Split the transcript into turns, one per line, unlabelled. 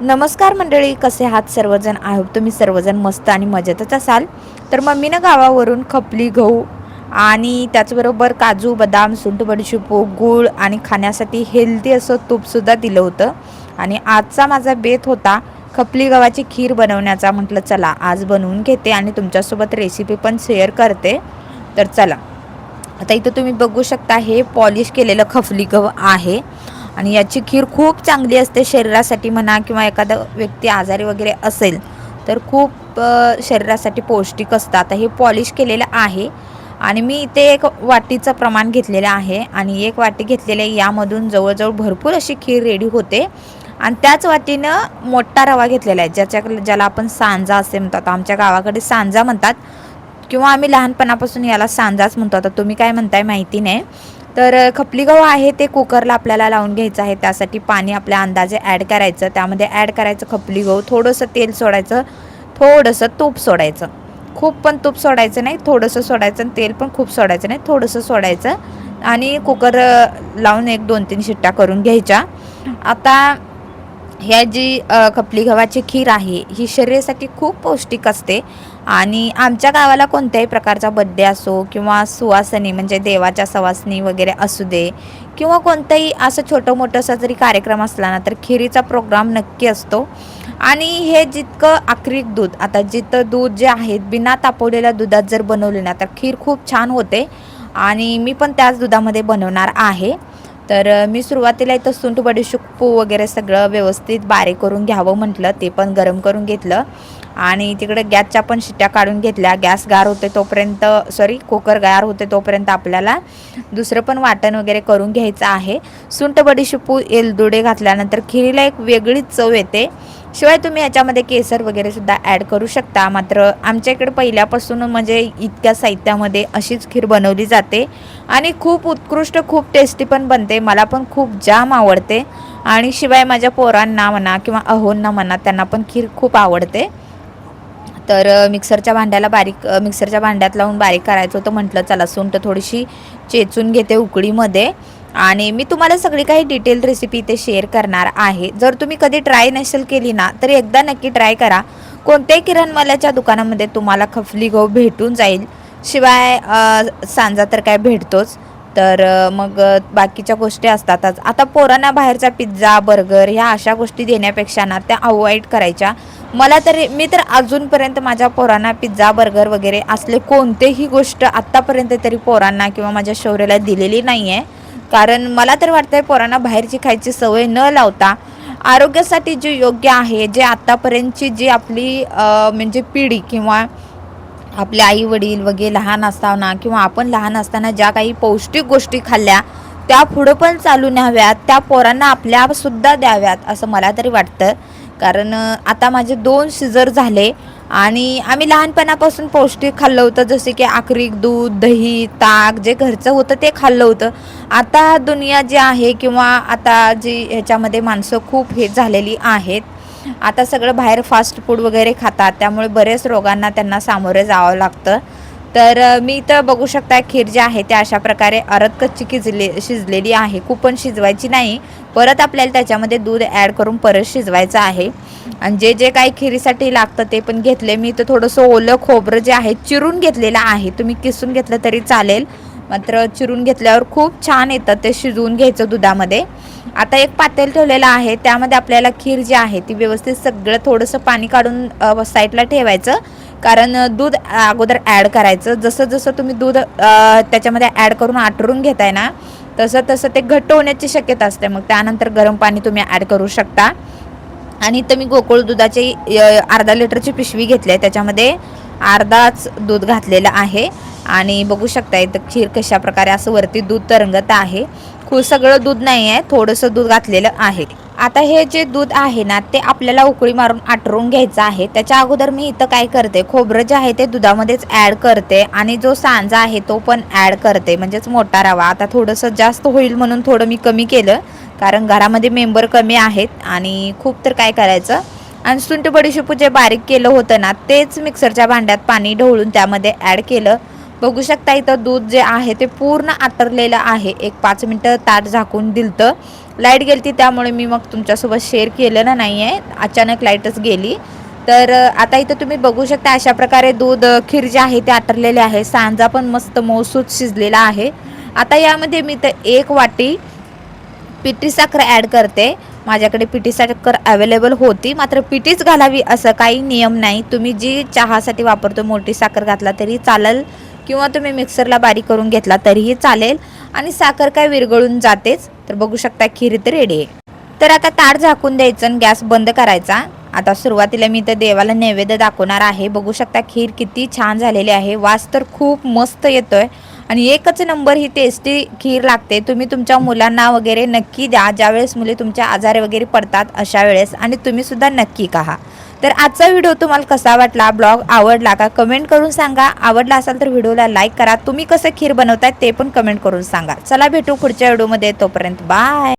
नमस्कार मंडळी कसे आहात सर्वजण? आय होप तुम्ही सर्वजण मस्त आणि मजेतच असाल. तर मम्मीनं गावावरून खपली गहू आणि त्याचबरोबर काजू बदाम सुंट बडीशेपू गूळ आणि खाण्यासाठी हेल्दी असं तूपसुद्धा दिलं होतं. आणि आजचा माझा बेत होता खपली गव्हाची खीर बनवण्याचा. म्हटलं चला आज बनवून घेते आणि तुमच्यासोबत रेसिपी पण शेअर करते. तर चला. आता इथं तुम्ही बघू शकता हे पॉलिश केलेलं खपली गहू आहे. आणि याची खीर खूप चांगली असते शरीरासाठी म्हणा किंवा एखादा व्यक्ती आजारी वगैरे असेल तर खूप शरीरासाठी पौष्टिक असतं. आता हे पॉलिश केलेलं आहे आणि मी इथे एक वाटीचं प्रमाण घेतलेलं आहे आणि एक वाटी घेतलेली आहे. यामधून जवळजवळ भरपूर अशी खीर रेडी होते. आणि त्याच वाटीनं मोठा रवा घेतलेला आहे ज्याच्या ज्याला आपण सांजा असे म्हणतात. आमच्या गावाकडे सांजा म्हणतात. किंवा आम्ही लहानपणापासून याला सांजाच म्हणतो. आता तुम्ही काय म्हणताय माहिती नाही. तर खपली गहू आहे ते कुकरला आपल्याला लावून घ्यायचं आहे. त्यासाठी पाणी आपल्या अंदाजे ॲड करायचं. त्यामध्ये ॲड करायचं खपली गहू थोडंसं तेल सोडायचं. थोडंसं तूप सोडायचं. खूप पण तूप सोडायचं नाही. थोडंसं सोडायचं आणि तेल पण खूप सोडायचं नाही. थोडंसं सोडायचं आणि कुकर लावून एक दोन तीन शिट्ट्या करून घ्यायच्या. आता ह्या जी खपली गव्हाची खीर आहे ही शरीरासाठी खूप पौष्टिक असते. आणि आमच्या गावाला कोणत्याही प्रकारचा बड्डे असो किंवा सुवासनी म्हणजे देवाच्या सवासनी वगैरे असू दे किंवा कोणतंही असं छोटं मोठं असा जरी कार्यक्रम असला ना तर खिरीचा प्रोग्राम नक्की असतो. आणि हे जितकं आक्रिक दूध आता जिथं दूध जे आहे बिना तापवलेल्या दुधात जर बनवले ना तर खीर खूप छान होते. आणि मी पण त्याच दुधामध्ये बनवणार आहे. तर मी सुरुवातीला इथं सुंठ बडीशेपू वगैरे सगळं व्यवस्थित बारीक करून घ्यावं म्हटलं ते पण गरम करून घेतलं. आणि तिकडे गॅसच्या पण शिट्ट्या काढून घेतल्या. गॅस गार होते तोपर्यंत सॉरी कुकर गार होते तोपर्यंत आपल्याला दुसरं पण वाटण वगैरे करून घ्यायचं आहे. सुंट बडीशेपू एलदुडे घातल्यानंतर खिरीला एक वेगळीच चव येते. शिवाय तुम्ही याच्यामध्ये केसर वगैरे सुद्धा ॲड करू शकता. मात्र आमच्या इकडे पहिल्यापासून म्हणजे इतक्या साहित्यामध्ये अशीच खीर बनवली जाते. आणि खूप उत्कृष्ट खूप टेस्टी पण बनते. मला पण खूप जाम आवडते. आणि शिवाय माझ्या पोरांना म्हणा किंवा अहोंना म्हणा त्यांना पण खीर खूप आवडते. तर मिक्सरच्या भांड्याला बारीक मिक्सरच्या भांड्यात लावून बारीक करायचं होतं. म्हटलं चला सुंट थोडीशी चेचून घेते उकडीमध्ये. आणि मी तुम्हाला सगळी काही डिटेल रेसिपी इथे शेअर करणार आहे. जर तुम्ही कधी ट्राय नसेल केली ना तर एकदा नक्की ट्राय करा. कोणत्याही किराणमालाच्या दुकानामध्ये तुम्हाला खफली गहू भेटून जाईल. शिवाय सांजा तर काय भेटतोच. तर मग बाकीच्या गोष्टी असतातच. आता पोरांना बाहेरचा पिझ्झा बर्गर ह्या अशा गोष्टी देण्यापेक्षा ना त्या अवॉइड करायच्या. मला तरी मी तर अजूनपर्यंत माझ्या पोरांना पिझ्झा बर्गर वगैरे असले कोणतेही गोष्ट आत्तापर्यंत तरी पोरांना किंवा माझ्या शौर्याला दिलेली नाही आहे कारण मला तर वाटतंय पोरांना बाहेरची खायची सवय न लावता आरोग्यासाठी जे योग्य आहे जे आत्तापर्यंतची जी आपली म्हणजे पिढी किंवा आपले आई वडील वगैरे लहान असताना किंवा आपण लहान असताना ज्या काही पौष्टिक गोष्टी खाल्ल्या त्या पुढं पण चालू न्याव्यात त्या पोरांना आपल्यासुद्धा द्याव्यात असं मला तरी वाटतं. कारण आता माझे दोन शिजर झाले आणि आम्ही लहानपणापासून पौष्टिक खाल्लं होतं जसे की आक्रिक दूध दही ताक जे घरचं होतं ते खाल्लं होतं. आता दुनिया जी आहे किंवा आता जी ह्याच्यामध्ये माणसं खूप हे झालेली आहेत आता सगळं बाहेर फास्ट फूड वगैरे खातात त्यामुळे बरेच रोगांना त्यांना सामोरे जावं लागतं. तर मी इथं बघू शकता खीर जी आहे त्या अशा प्रकारे अरद कच्ची किजले शिजलेली आहे. खूप पण शिजवायची नाही परत आपल्याला त्याच्यामध्ये दूध ॲड करून परत शिजवायचं आहे. आणि जे जे काही खिरीसाठी लागतं ते पण घेतले. मी इथं थोडंसं ओलं खोबरं जे आहे चिरून घेतलेलं आहे. तुम्ही किसून घेतलं तरी चालेल. मात्र चिरून घेतल्यावर खूप छान येतं ते शिजवून घ्यायचं दुधामध्ये. आता एक पातेल ठेवलेलं आहे त्यामध्ये आपल्याला खीर जी आहे ती व्यवस्थित सगळं थोडंसं पाणी काढून साईडला ठेवायचं. कारण दूध अगोदर ॲड करायचं. जसं जसं तुम्ही दूध त्याच्यामध्ये ॲड करून आटरून घेताय ना तसं तसं ते घट्ट होण्याची शक्यता असते. मग त्यानंतर गरम पाणी तुम्ही ॲड करू शकता. आणि इथं मी गोकुळ दुधाची अर्धा लिटरची पिशवी घेतली आहे. त्याच्यामध्ये अर्धाच दूध घातलेलं आहे. आणि बघू शकता इथं खीर कशा प्रकारे असं वरती दूध तरंगत आहे. खूप सगळं दूध नाही आहे थोडंसं दूध घातलेलं आहे. आता हे जे दूध आहे ना ते आपल्याला उकळी मारून आटरून घ्यायचं आहे. त्याच्या अगोदर मी इथं काय करते खोबरं जे आहे ते दुधामध्येच ॲड करते आणि जो सांजा आहे तो पण ॲड करते म्हणजेच मोठा रवा. आता थोडंसं जास्त होईल म्हणून थोडं मी कमी केलं कारण घरामध्ये मेंबर कमी आहेत आणि खूप तर काय करायचं? आणि सुंठ बडीशेपू जे बारीक केलं होतं ना तेच मिक्सरच्या भांड्यात पाणी ढवळून त्यामध्ये ॲड केलं. बघू शकता इथं दूध जे आहे ते पूर्ण आटरलेलं आहे. एक पाच मिनटं ताट झाकून दिलतं. लाइट गेलती त्यामुळे मी मग तुमच्यासोबत शेअर केलेलं नाही आहे अचानक लाईटच गेली. तर आता इथं तुम्ही बघू शकता अशा प्रकारे दूध खीर जे आहे ते आटरलेले आहे. सांजा पण मस्त मौसूद शिजलेला आहे. आता यामध्ये मी तर एक वाटी पिठी साखर ॲड करते. माझ्याकडे पिठी साखर अवेलेबल होती. मात्र पिठीच घालावी असं काही नियम नाही. तुम्ही जी चहासाठी वापरतो मोठी साखर घातला तरी चालेल. किंवा तुम्ही मिक्सरला बारीक करून घेतला तरीही चालेल आणि साखर काय विरघळून जातेच तर बघू शकता खीर तर रेडी आहे. तर आता ताट झाकून द्यायचं आणि गॅस बंद करायचा. आता सुरुवातीला मी तर देवाला नैवेद्य दाखवणार आहे. बघू शकता खीर किती छान झालेली आहे. वास तर खूप मस्त येतोय. आणि एकच नंबर ही टेस्टी खीर लागते. तुम्ही तुमच्या मुलांना वगैरे नक्की द्या. ज्यावेळेस मुले तुमच्या आजारी वगैरे पडतात अशा वेळेस. आणि तुम्ही सुद्धा नक्की कहा. तर आजचा व्हिडिओ तुम्हाला कसा वाटला ब्लॉग आवडला का कमेंट करून सांगा. आवडला असाल तर व्हिडिओला लाईक करा. तुम्ही कसं खीर बनवताय ते पण कमेंट करून सांगा. चला भेटू पुढच्या व्हिडिओमध्ये. तोपर्यंत बाय.